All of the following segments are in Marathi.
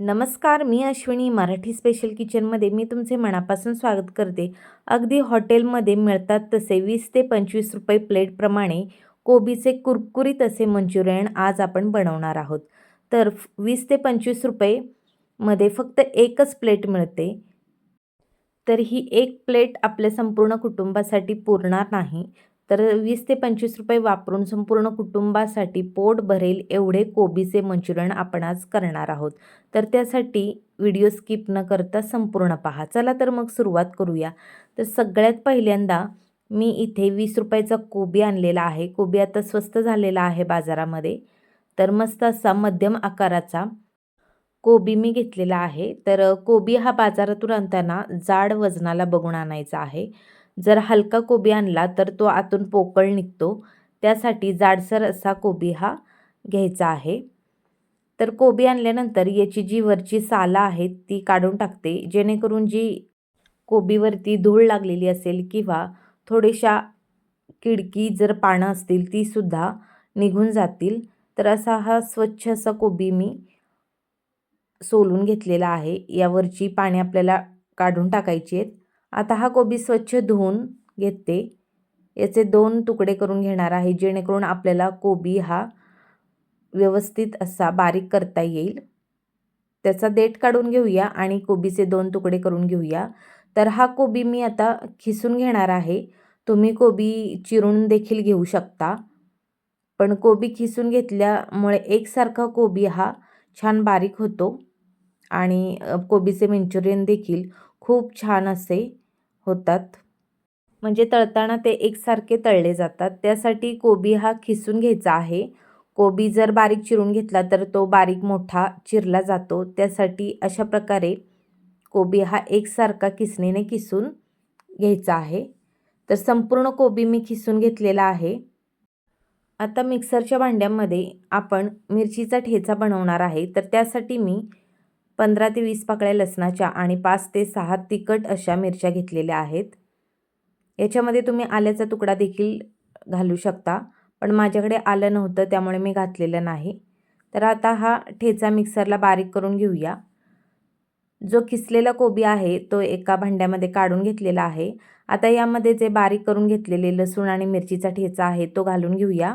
नमस्कार मी अश्विनी मराठी स्पेशल किचनमध्ये मी तुमचे मनापासून स्वागत करते. अगदी हॉटेलमध्ये मिळतात तसे वीस ते पंचवीस रुपये प्लेटप्रमाणे कोबीचे कुरकुरीत असे मंचुरियन आज आपण बनवणार आहोत. तर फ- वीस ते पंचवीस रुपयेमध्ये फक्त एकच प्लेट मिळते. तर ही एक प्लेट आपल्या संपूर्ण कुटुंबासाठी पुरणार नाही. तर वीस ते पंचवीस रुपये वापरून संपूर्ण कुटुंबासाठी पोट भरेल एवढे कोबीचे मंचुरियन आपण आज करणार आहोत. तर त्यासाठी व्हिडिओ स्किप न करता संपूर्ण पहा. चला तर मग सुरुवात करूया. तर सगळ्यात पहिल्यांदा मी इथे वीस रुपयाचा कोबी आणलेला आहे. कोबी आता स्वस्त झालेला आहे बाजारामध्ये. तर मस्त असा मध्यम आकाराचा कोबी मी घेतलेला आहे. तर कोबी हा बाजारातून आणताना जाड वजनाला बघून आणायचा आहे. जर हलका कोबी आणला तर तो आतून पोकळ निघतो. त्यासाठी जाडसर असा कोबी हा घ्यायचा आहे. तर कोबी आणल्यानंतर याची जी वरची सालं आहेत ती काढून टाकते. जेणेकरून जी कोबीवरती धूळ लागलेली असेल किंवा थोडेशा किडकी जर पानं असतील तीसुद्धा निघून जातील. तर असा हा स्वच्छ असा कोबी मी सोलून घेतलेला आहे. यावरची पाणी आपल्याला काढून टाकायची आहेत. आता हा कोबी स्वच्छ धुवून घेते. याचे दोन तुकडे करून घेणार आहे जेणेकरून आपल्याला कोबी हा व्यवस्थित असा बारीक करता येईल. त्याचा देठ काढून घेऊया आणि कोबीचे दोन तुकडे करून घेऊया. तर हा कोबी मी आता खिसून घेणार आहे. तुम्ही कोबी चिरून देखील घेऊ शकता. पण कोबी खिसून घेतल्यामुळे एकसारखा कोबी हा छान बारीक होतो. आणि कोबीचे मंचुरियन देखील खूप छान असे होतात. म्हणजे तळताना ते एकसारखे तळले जातात. त्यासाठी कोबी हा खिसून घ्यायचा आहे. कोबी जर बारीक चिरून घेतला तर तो बारीक मोठा चिरला जातो. त्यासाठी अशा प्रकारे कोबी हा एकसारखा किसणीने किसून घ्यायचा आहे. तर संपूर्ण कोबी मी खिसून घेतलेला आहे. आता मिक्सरच्या भांड्यामध्ये आपण मिरचीचा ठेचा बनवणार आहे. तर त्यासाठी मी पंधरा ते वीस पाकळ्या लसणाच्या आणि पाच ते सहा तिखट अशा मिरच्या घेतलेल्या आहेत. याच्यामध्ये तुम्ही आल्याचा तुकडा देखील घालू शकता पण माझ्याकडे आलं नव्हतं त्यामुळे मी घातलेलं नाही. तर आता हा ठेचा मिक्सरला बारीक करून घेऊया. जो किसलेला कोबी आहे तो एका भांड्यामध्ये काढून घेतलेला आहे. आता यामध्ये जे बारीक करून घेतलेले लसूण आणि मिरचीचा ठेचा आहे तो घालून घेऊया.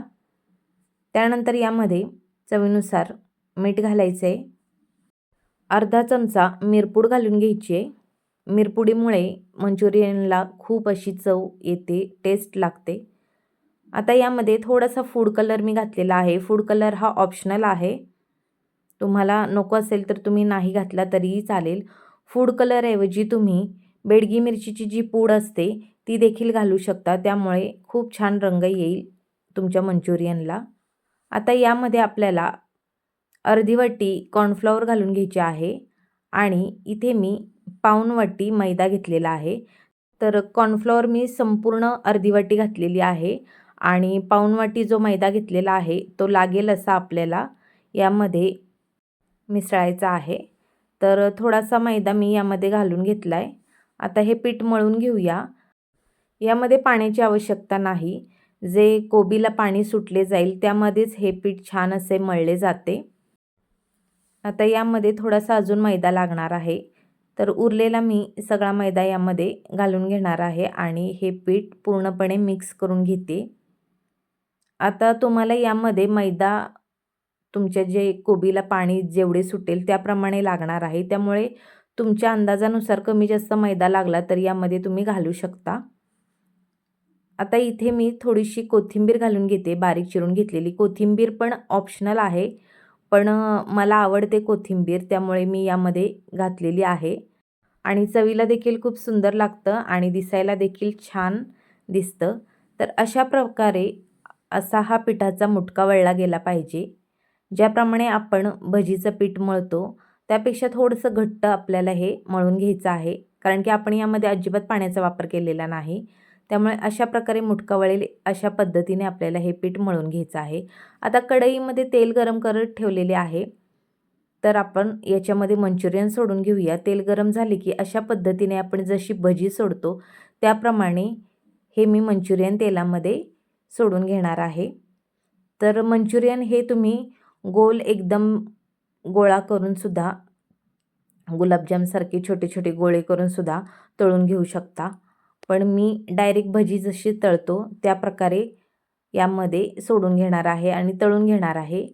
त्यानंतर यामध्ये चवीनुसार मीठ घालायचं आहे अर्धा चमचा मिरपूड घालून घ्यायची आहे. मिरपुडीमुळे मंचुरियनला खूप अशी चव येते टेस्ट लागते. आता यामध्ये थोडासा फूड कलर मी घातलेला आहे. फूड कलर हा ऑप्शनल आहे. तुम्हाला नको असेल तर तुम्ही नाही घातला तरीही चालेल. फूड कलरऐवजी तुम्ही बेडगी मिरचीची जी पूड असते ती देखील घालू शकता. त्यामुळे खूप छान रंग येईल तुमच्या मंचुरियनला. आता यामध्ये आपल्याला अर्धी वाटी कॉर्नफ्लॉवर घालून घ्यायची आहे. आणि इथे मी पाऊण वाटी मैदा घेतलेला आहे. तर कॉर्नफ्लॉवर मी संपूर्ण अर्धी वाटी घातलेली आहे. आणि पाऊण वाटी जो मैदा घेतलेला आहे तो लागेल असा आपल्याला यामध्ये मिसळायचा आहे. तर थोडासा मैदा मी यामध्ये घालून घेतला आहे आता हे पीठ मळून घेऊया. यामध्ये पाण्याची आवश्यकता नाही. जे कोबीला पाणी सुटले जाईल त्यामध्येच हे पीठ छान असे मळले जाते. आता यामध्ये थोडासा अजून मैदा लागणार आहे. तर उरलेला मी सगळा मैदा यामध्ये घालून घेणार आहे आणि हे पीठ पूर्णपणे मिक्स करून घेते. आता तुम्हाला यामध्ये मैदा तुमच्या जे कोबीला पाणी जेवढे सुटेल त्याप्रमाणे लागणार आहे. त्यामुळे तुमच्या अंदाजानुसार कमी जास्त मैदा लागला तर यामध्ये तुम्ही घालू शकता. आता इथे मी थोडीशी कोथिंबीर घालून घेते बारीक चिरून घेतलेली कोथिंबीर पण ऑप्शनल आहे. पण मला आवडते कोथिंबीर त्यामुळे मी यामध्ये घातलेली आहे. आणि चवीला देखील खूप सुंदर लागतं आणि दिसायला देखील छान दिसतं. तर अशा प्रकारे असा हा पिठाचा मुटका वळला गेला पाहिजे. ज्याप्रमाणे आपण भजीचं पीठ मळतो त्यापेक्षा थोडंसं घट्ट आपल्याला हे मळून घ्यायचं आहे. कारण की आपण यामध्ये अजिबात पाण्याचा वापर केलेला नाही. त्यामुळे अशा प्रकारे मुटका वळेल अशा पद्धतीने आपल्याला हे पीठ मळून घ्यायचं आहे. आता कढईमध्ये तेल गरम करत ठेवलेले आहे. तर आपण याच्यामध्ये मंचुरियन सोडून घेऊया. तेल गरम झाले की अशा पद्धतीने आपण जशी भजी सोडतो त्याप्रमाणे हे मी मंचुरियन तेलामध्ये सोडून घेणार आहे. तर मंचुरियन हे तुम्ही गोल एकदम गोळा करूनसुद्धा गुलाबजामसारखे छोटे छोटे गोळे करूनसुद्धा तळून घेऊ शकता. पण मी डायरेक्ट भजी जशी तळतो त्या प्रकारे यामध्ये सोडून घेणार आहे आणि तळून घेणार आहे.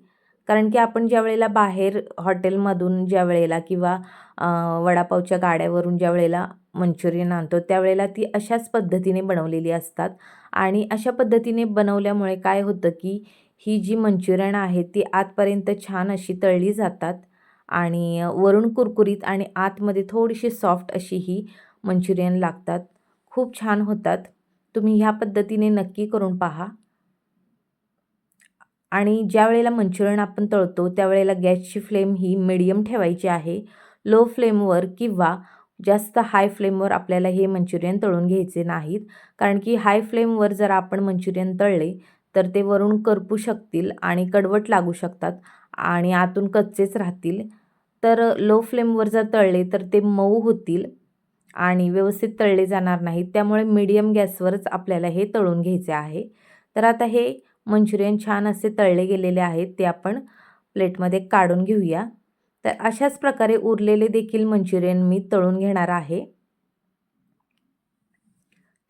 कारण की आपण ज्या वेळेला बाहेर हॉटेलमधून ज्या वेळेला किंवा वडापावच्या गाड्यावरून ज्या वेळेला मंचुरियन आणतो त्यावेळेला ती अशाच पद्धतीने बनवलेली असतात. आणि अशा पद्धतीने बनवल्यामुळे काय होतं की ही जी मंचुरियन आहे ती आतपर्यंत छान अशी तळली जातात आणि वरून कुरकुरीत आणि आतमध्ये थोडीशी सॉफ्ट अशी ही मंचुरियन लागतात. खूप छान होतात. तुम्ही ह्या पद्धतीने नक्की करून पहा. आणि ज्या वेळेला मंचुरियन आपण तळतो त्यावेळेला गॅसची फ्लेम ही मिडियम ठेवायची आहे. लो फ्लेमवर किंवा जास्त हाय फ्लेमवर आपल्याला हे मंचुरियन तळून घ्यायचे नाहीत. कारण की हाय फ्लेमवर जर आपण मंचुरियन तळले तर ते वरून करपू शकतील आणि कडवट लागू शकतात आणि आतून कच्चेच राहतील. तर लो फ्लेमवर जर तळले तर ते मऊ होतील. आणि व्यवस्थित तळले जाणार नाहीत. त्यामुळे मीडियम गॅसवरच आपल्याला हे तळून घ्यायचे आहे. तर आता हे मंचुरियन छान असे तळले गेलेले आहेत ते आपण प्लेटमध्ये काढून घेऊया. तर अशाच प्रकारे उरलेले देखील मंचुरियन मी तळून घेणार आहे.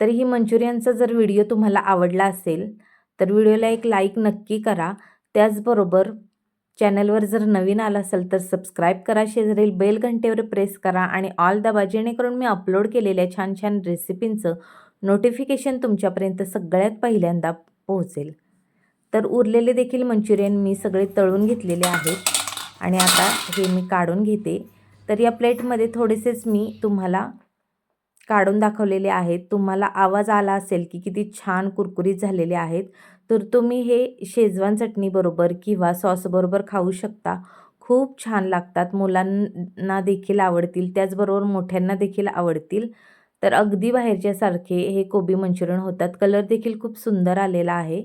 तर ही मंचुरियनचा जर व्हिडिओ तुम्हाला आवडला असेल तर व्हिडिओला एक लाईक नक्की करा. त्याचबरोबर चॅनलवर जर नवीन आला असेल तर सबस्क्राईब करा. शेजारील बेल घंटेवर प्रेस करा आणि ऑल दबा जेणेकरून मी अपलोड केलेल्या छान छान रेसिपींचं नोटिफिकेशन तुमच्यापर्यंत सगळ्यात पहिल्यांदा पोहोचेल. तर उरलेले देखील मंचुरियन मी सगळे तळून घेतलेले आहेत. आणि आता हे मी काढून घेते. तर या प्लेटमध्ये थोडेसेच मी तुम्हाला काढून दाखवलेले आहेत. तुम्हाला आवाज आला असेल की किती छान कुरकुरीत झालेले आहेत. तर तुम्ही हे शेजवान चटणीबरोबर किंवा सॉसबरोबर खाऊ शकता. खूप छान लागतात. मुलांना देखील आवडतील. त्याचबरोबर मोठ्यांना देखील आवडतील. तर अगदी बाहेरच्यासारखे हे कोबी मंचुरियन होतात. कलर देखील खूप सुंदर आलेला आहे.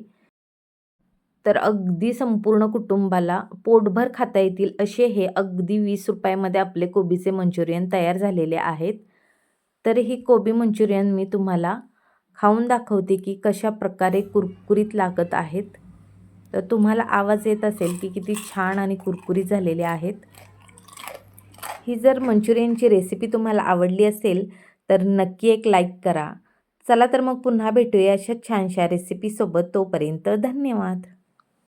तर अगदी संपूर्ण कुटुंबाला पोटभर खाता येतील असे हे अगदी वीस रुपयामध्ये आपले कोबीचे मंचुरियन तयार झालेले आहेत. तर ही कोबी मंचुरियन मी तुम्हाला खाऊन दाखवते की कशा प्रकारे कुरकुरीत लागत आहेत. तर तुम्हाला आवाज येत असेल की किती छान आणि कुरकुरीत झालेले आहेत. ही जर मंचुरियनची रेसिपी तुम्हाला आवडली असेल तर नक्की एक लाईक करा. चला तर मग पुन्हा भेटूया अशा छानशा रेसिपीसोबत. तोपर्यंत धन्यवाद.